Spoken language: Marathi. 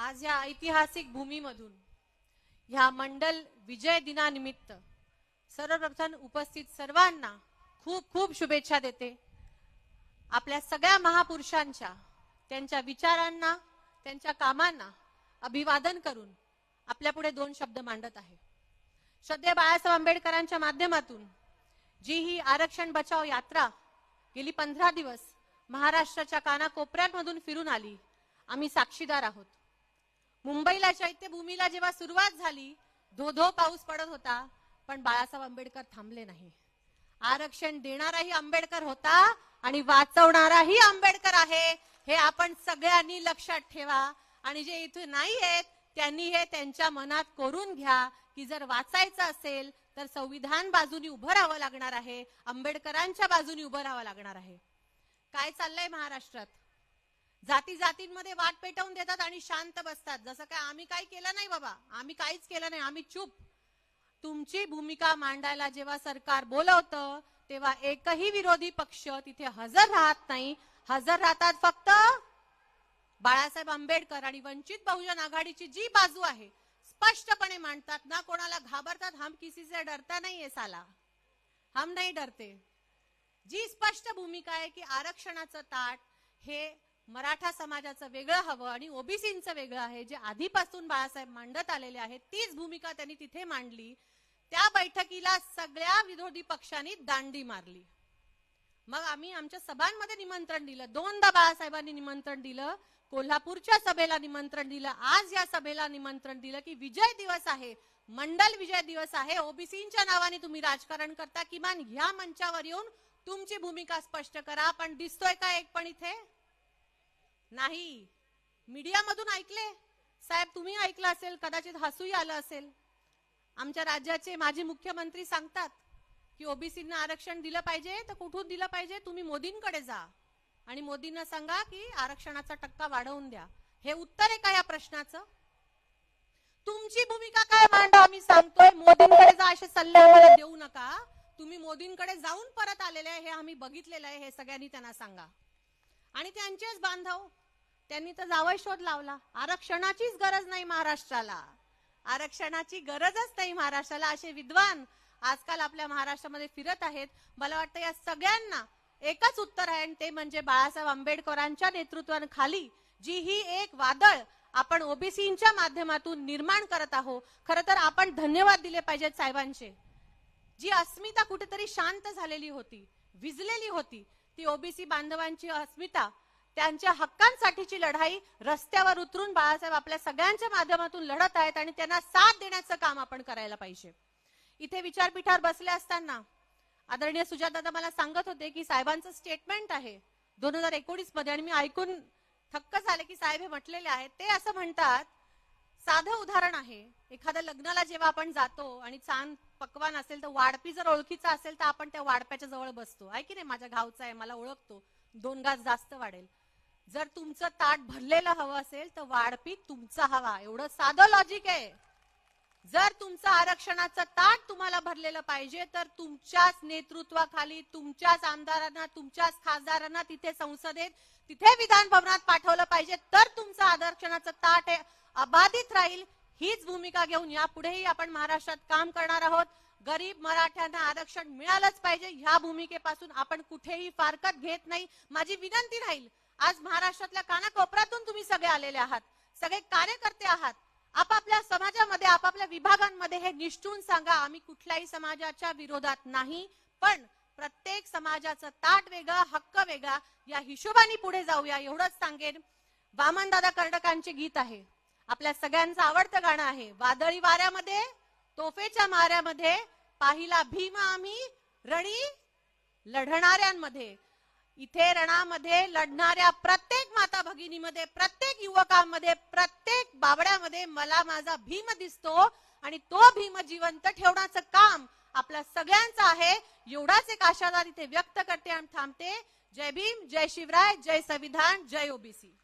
आज या ऐतिहासिक भूमीमधून ह्या मंडल विजय दिनानिमित्त सर्वप्रथम उपस्थित सर्वांना खूप खूप शुभेच्छा देते. आपल्या सगळ्या महापुरुषांच्या त्यांच्या विचारांना त्यांच्या कामांना अभिवादन करून आपल्या पुढे दोन शब्द मांडत आहे. श्रद्धे बाळासाहेब आंबेडकरांच्या माध्यमातून जी ही आरक्षण बचाव यात्रा गेली पंधरा दिवस महाराष्ट्राच्या कानाकोपऱ्यांमधून फिरून आली आम्ही साक्षीदार आहोत. मुंबईला चैत्यभूमीला जेव्हा सुरुवात झाली धो धो पाऊस पडत होता पण बाळासाहेब आंबेडकर थांबले नाही. आरक्षण देणाराही आंबेडकर होता आणि वाचवणाराही आंबेडकर आहे हे आपण सगळ्यांनी लक्षात ठेवा. आणि जे इथे नाही आहेत त्यांनी हे त्यांच्या मनात कोरून घ्या की जर वाचायचं असेल तर संविधान बाजूनी उभं राहावं लागणार आहे आंबेडकरांच्या बाजूनी उभं राहावं लागणार आहे. काय चाललंय महाराष्ट्रात? जाती जातींमध्ये वाट पेटवून देतात आणि शांत बसतात. जसं काय आम्ही काही केलं नाही बाबा. आम्ही काहीच केलं नाही. आम्ही चूप. तुमची भूमिका मांडायला जेव्हा सरकार बोलवतं तेव्हा एकही विरोधी पक्ष तिथे हजर राहत नाही. हजर राहतात फक्त बाळासाहेब आंबेडकर आणि वंचित बहुजन आघाडीची जी बाजू आहे स्पष्टपणे मांडतात ना कोणाला घाबरतात हम किसी से डरता नाही साला. हम नाही डरते. जी स्पष्ट भूमिका आहे की आरक्षणाचं ताट हे मराठा समाजाचं वेगळं हवं आणि ओबीसींचं वेगळं आहे जे आधीपासून बाळासाहेब मांडत आलेले आहेत तीच भूमिका त्यांनी तिथे मांडली. त्या बैठकीला सगळ्या विरोधी पक्षांनी दांडी मारली. मग आम्ही आमच्या सभांमध्ये निमंत्रण दिलं. दोनदा बाळासाहेबांनी निमंत्रण दिलं. कोल्हापूरच्या सभेला निमंत्रण दिलं. आज या सभेला निमंत्रण दिलं की विजय दिवस आहे. मंडल विजय दिवस आहे. ओबीसीच्या नावाने तुम्ही राजकारण करता. किमान ह्या मंचावर येऊन तुमची भूमिका स्पष्ट करा. पण दिसतोय का एक पण इथे? नाही. मीडियामधून ऐकले. साहेब तुम्ही ऐकलं असेल कदाचित हसूही आलं असेल. आमच्या राज्याचे माजी मुख्यमंत्री सांगतात की ओबीसींना आरक्षण दिलं पाहिजे तर कुठून दिलं पाहिजे? तुम्ही मोदींकडे जा. आणि मोदींना सांगा की आरक्षणाचा टक्का वाढवून द्या. हे उत्तर आहे का या प्रश्नाचं? तुमची भूमिका काय मांडा आम्ही सांगतोय मोदींकडे जा असे सल्ले आम्हाला देऊ नका. तुम्ही मोदींकडे जाऊन परत आलेले आहे हे आम्ही बघितलेलं आहे हे सगळ्यांनी त्यांना सांगा. आणि त्यांचेच बांधव त्यांनी तर जावं शोध लावला. आरक्षणाचीच गरज नाही महाराष्ट्राला. आरक्षणाची गरजच नाही महाराष्ट्राला. असे विद्वान आजकाल आपल्या महाराष्ट्रामध्ये फिरत आहेत. मला वाटतं या सगळ्यांना एकच उत्तर आहे आणि ते म्हणजे बाळासाहेब आंबेडकरांच्या नेतृत्वाखाली जी ही एक वादळ आपण ओबीसीच्या माध्यमातून निर्माण करत आहोत. खरं तर आपण धन्यवाद दिले पाहिजेत साहेबांचे. जी अस्मिता कुठेतरी शांत झालेली होती विजलेली होती ती ओबीसी बांधवांची अस्मिता त्यांच्या हक्कांसाठीची लढाई रस्त्यावर उतरून बाळासाहेब आपल्या सगळ्यांच्या माध्यमातून लढत आहेत आणि त्यांना साथ देण्याचं काम आपण करायला पाहिजे. इथे विचारपीठावर बसले असताना आदरणीय सुजात मला सांगत होते की साहेबांचं स्टेटमेंट आहे. दोन हजार एकोणीसमध्ये आणि मी ऐकून थक्क झाले की साहेब हे म्हटलेले आहेत. ते असं म्हणतात साधं उदाहरण आहे. एखाद्या लग्नाला जेव्हा आपण जातो आणि छान पकवान असेल तर वाढपी जर ओळखीचा असेल तर आपण त्या वाढप्याच्या जवळ बसतो. आहे की नाही? माझ्या गावचा आहे मला ओळखतो. दोन गाज जास्त वाढेल. जर तुमचं ताट भरलेलं हवं असेल तर वाढपीक तुमचा हवा. एवढं साधं लॉजिक आहे. जर तुमचं आरक्षणाचं ताट तुम्हाला भरलेलं पाहिजे तर तुमच्याच नेतृत्वाखाली तुमच्याच आमदारांना तुमच्याच खासदारांना तिथे संसदेत तिथे विधान भवनात पाठवलं पाहिजे. तर तुमचं आरक्षणाचं ताट हे अबाधित राहील. हीच भूमिका घेऊन यापुढेही आपण महाराष्ट्रात काम करणार आहोत. गरीब मराठ्यांना आरक्षण मिळालंच पाहिजे. ह्या भूमिकेपासून आपण कुठेही फारकत घेत नाही. माझी विनंती राहील आज महाराष्ट्रातल्या कानाकोपऱ्यातून तुम्ही सगळे आलेले आहात सगळे कार्यकर्ते आहात. आपापल्या समाजामध्ये आपापल्या विभागांमध्ये हे निष्ठून सांगा आम्ही कुठल्याही समाजाच्या विरोधात नाही पण प्रत्येक समाजाचं ताट वेगळा हक्क वेगळा या हिशोबाने पुढे जाऊया एवढंच सांगेन. वामनदादा कर्डकांचे गीत आहे. आपल्या सगळ्यांचं आवडतं गाणं आहे. वादळी वाऱ्यामध्ये तोफेच्या माऱ्यामध्ये पाहिला भीम आम्ही रणी लढणाऱ्यांमध्ये. इथे रणामध्ये लढणाऱ्या प्रत्येक माता भगिनीमध्ये प्रत्येक युवकांमध्ये प्रत्येक बाबड्यामध्ये मला माझा भीम दिसतो आणि तो भीम जिवंत ठेवण्याचं काम आपल्या सगळ्यांचं आहे. एवढाच एक आशादार इथे व्यक्त करते आणि थांबते. जय भीम जय शिवराय जय संविधान जय ओबीसी.